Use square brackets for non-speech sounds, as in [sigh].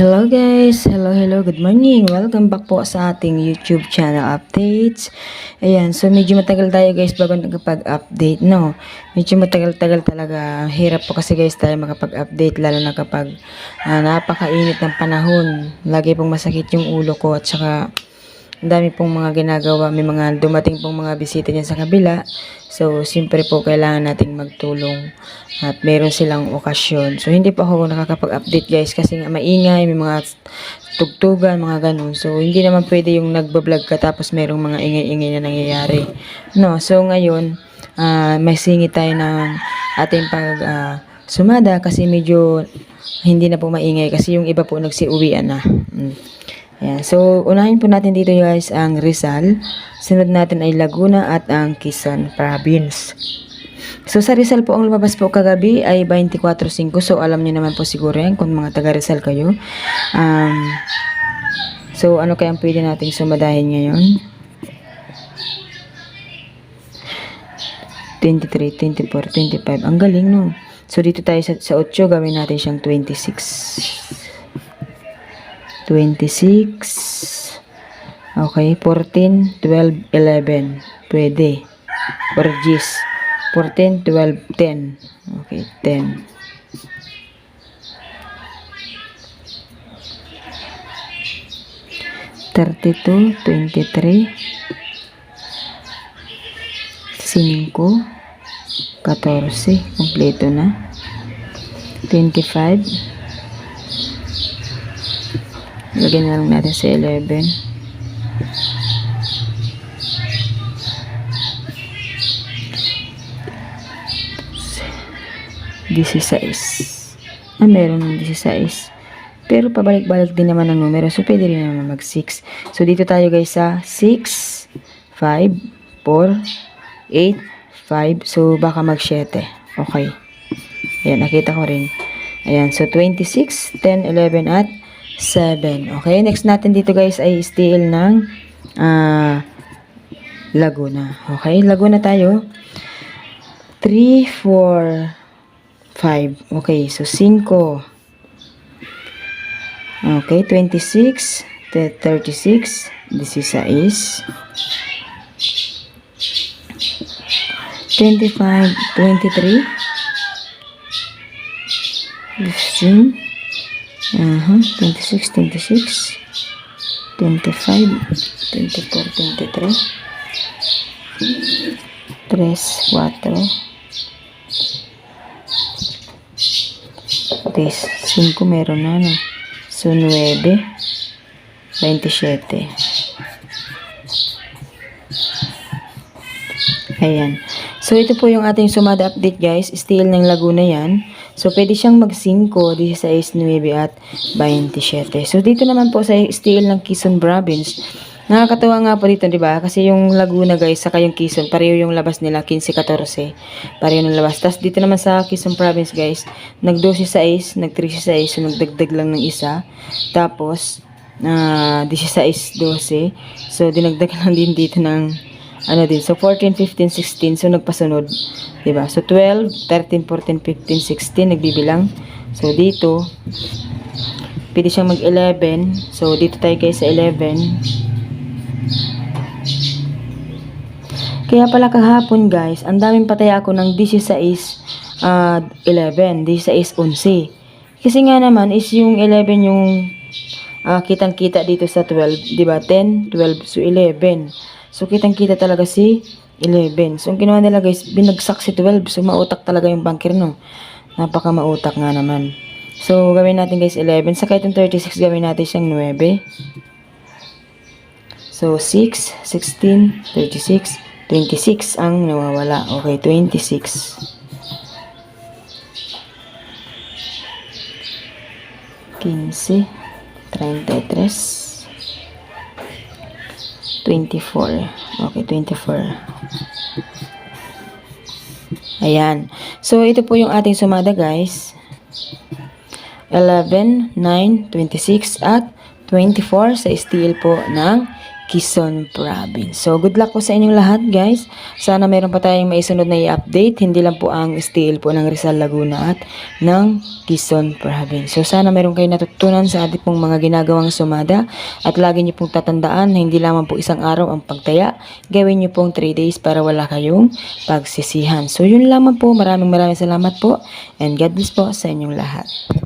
Hello guys! Hello, hello, good morning! Welcome back po sa ating YouTube channel updates. Ayan, so medyo matagal tayo guys bago nakapag-update, no? Medyo matagal-tagal talaga. Hirap po kasi guys tayo makapag-update lalo na kapag ah, napakainit ng panahon. Lagi pong masakit yung ulo ko at saka dami pong mga ginagawa, may mga dumating pong mga bisita dyan sa kabila. So, siyempre po kailangan nating magtulong at meron silang okasyon. So, hindi po ako nakakapag-update guys kasi nga maingay, may mga tugtugan, mga ganun. So, hindi naman pwede yung nagbablog ka tapos merong mga ingay-ingay na nangyayari. No, so ngayon, ah, may singit tayo ng ating pag ah, sumada kasi medyo hindi na po maingay kasi yung iba po nagsiuwian na. Mm. Ayan. So, unahin po natin dito guys ang Rizal. Sunod natin ay Laguna at ang Quezon Province. So, sa Rizal po, ang lumabas po kagabi ay 24.5. So, alam niyo naman po siguro yan kung mga taga Rizal kayo. Um, so, ano kayang pwede nating sumadahin ngayon? 23, 24, 25. Ang galing, no? So, dito tayo sa, sa 8, gawin natin siyang 26. 26. Okay, 14, 12, 11. Pwede. Or G's. 14, 12, 10. Okay, 10. Thirty-two, twenty-three, cinco, catorce, kompleto na. Twenty-five, Lagyan na lang natin sa 11. Disisays. Ah, meron ng 16. Pero pabalik-balik din naman ang numero. So, pwede rin naman mag-6. So, dito tayo guys sa 6, 5, 4, 8, 5. So, baka mag-7. Okay. Ayan, nakita ko rin. Ayan, so 26, 10, 11, at 7. Okay, next natin dito guys ay steel ng ah, Laguna. Okay, Laguna tayo. 3, 4, 5. Okay, so 5. Okay, 26, 36, 16, 25, 23, 15, Uh-huh. 26, 26, 25, 24, 23, 3, 4, 10, 5 meron na, no? So, 9, 27. Ayan. So, ito po yung ating sumada update, guys. Steel ng Laguna yan. So, pwede siyang mag-5, 16, 9, at 27. So, dito naman po sa steel ng Quezon Province, nakakatawa nga po dito, di ba? Kasi yung Laguna, guys, saka yung Quezon, pareho yung labas nila, 15, 14. Pareho ng labas. Tapos, dito naman sa Quezon Province, guys, nag-12 6, nag-13 6, so nagdagdag lang ng isa. Tapos, na 16, 12. So, dinagdag [laughs] lang din dito ng ano din. So, 14, 15, 16. So, nagpasunod. Diba? So, 12, 13, 14, 15, 16. Nagbibilang. So, dito, pwede siyang mag-11. So, dito tayo guys sa 11. Kaya pala kahapon guys, ang daming patay ako ng 16, uh, 11, 16, 11. Kasi nga naman is yung 11 yung uh, kitang-kita dito sa 12, 'di ba? 10, 12, so 11. So, kitang-kita talaga si 11. So, ang ginawa nila guys, binagsak si 12. So, mautak talaga yung banker, no? Napaka mautak nga naman. So, gawin natin guys 11. Sa kahit yung 36, gawin natin siyang 9. So, 6, 16, 36, 26 ang nawawala. Okay, 26. 15, 33, 24. Okay, 24. Ayan. So, ito po yung ating sumada, guys. 11, 9, 26, at 24 sa steel po ng Quezon Province. So, good luck po sa inyong lahat, guys. Sana meron pa tayong maisunod na i-update. Hindi lang po ang STL po ng Rizal Laguna at ng Quezon Province. So, sana meron kayo natutunan sa ating pong mga ginagawang sumada. At lagi niyo pong tatandaan na hindi lamang po isang araw ang pagtaya. Gawin niyo pong 3 days para wala kayong pagsisihan. So, yun lamang po. Maraming maraming salamat po. And God bless po sa inyong lahat.